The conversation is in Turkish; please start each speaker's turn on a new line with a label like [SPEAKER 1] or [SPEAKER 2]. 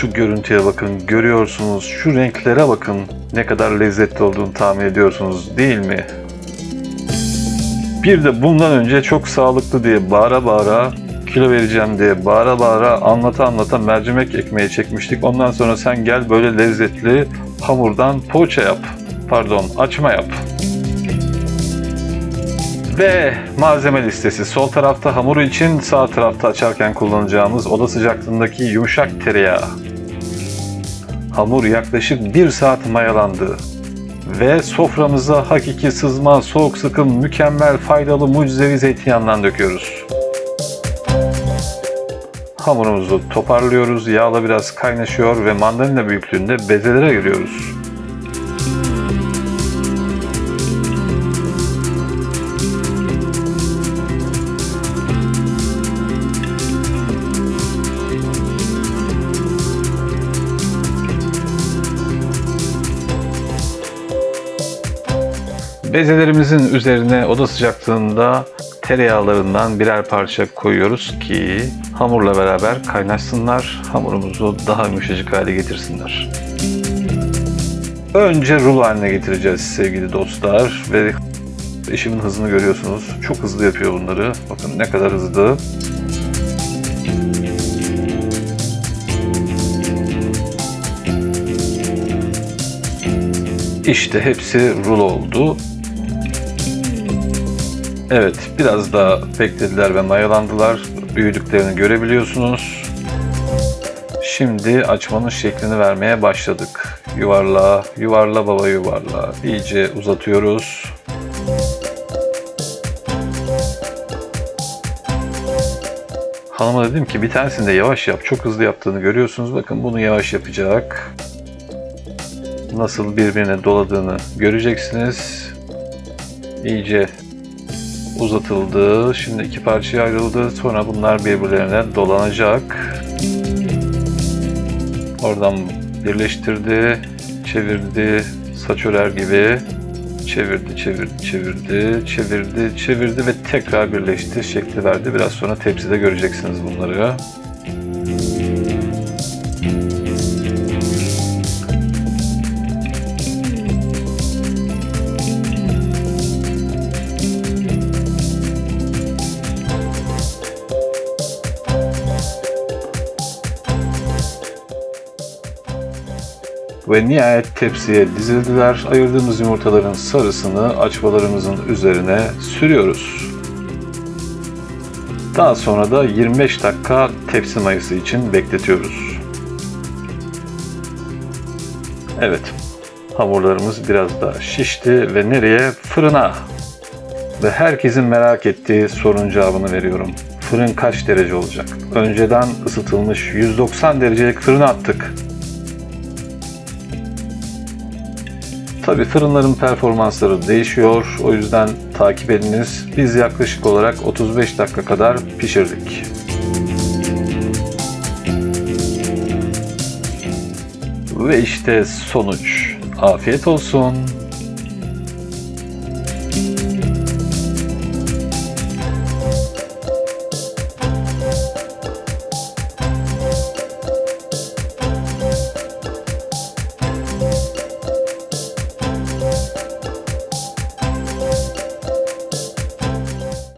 [SPEAKER 1] Şu görüntüye bakın, görüyorsunuz. Şu renklere bakın. Ne kadar lezzetli olduğunu tahmin ediyorsunuz değil mi? Bir de bundan önce çok sağlıklı diye bağıra bağıra kilo vereceğim diye bağıra bağıra anlata anlata mercimek ekmeği çekmiştik. Ondan sonra sen gel böyle lezzetli hamurdan poğaça yap. Pardon açma yap. Ve malzeme listesi. Sol tarafta hamuru için, sağ tarafta açarken kullanacağımız oda sıcaklığındaki yumuşak tereyağı. Hamur yaklaşık 1 saat mayalandı. Ve soframıza hakiki sızma, soğuk sıkım, mükemmel faydalı mucizevi zeytinyağından döküyoruz. Hamurumuzu toparlıyoruz, yağla biraz kaynaşıyor ve mandalina büyüklüğünde bezelere ayırıyoruz. Bezelerimizin üzerine oda sıcaklığında tereyağlarından birer parça koyuyoruz ki hamurla beraber kaynaşsınlar, hamurumuzu daha yumuşacık hale getirsinler. Önce rulo haline getireceğiz sevgili dostlar ve eşimin hızını görüyorsunuz. Çok hızlı yapıyor bunları. Bakın ne kadar hızlı. İşte hepsi rulo oldu. Evet, biraz daha beklediler ve mayalandılar. Büyüdüklerini görebiliyorsunuz. Şimdi açmanın şeklini vermeye başladık. Yuvarla, yuvarla baba yuvarla. İyice uzatıyoruz. Hanıma dedim ki bir tanesini de yavaş yap. Çok hızlı yaptığını görüyorsunuz. Bakın bunu yavaş yapacak. Nasıl birbirine doladığını göreceksiniz. İyice uzatıldı. Şimdi iki parçaya ayrıldı. Sonra bunlar birbirlerine dolanacak. Oradan birleştirdi, çevirdi, saç örer gibi. Çevirdi, çevirdi, çevirdi, çevirdi, çevirdi ve tekrar birleşti, şekli verdi. Biraz sonra tepside göreceksiniz bunları. Ve nihayet tepsiye dizildiler. Ayırdığımız yumurtaların sarısını açmalarımızın üzerine sürüyoruz. Daha sonra da 25 dakika tepsi mayası için bekletiyoruz. Evet, hamurlarımız biraz daha şişti ve nereye? Fırına. Ve herkesin merak ettiği sorunun cevabını veriyorum. Fırın kaç derece olacak? Önceden ısıtılmış 190 derecelik fırına attık. Tabi fırınların performansları değişiyor. O yüzden takip ediniz. Biz yaklaşık olarak 35 dakika kadar pişirdik. Ve işte sonuç. Afiyet olsun.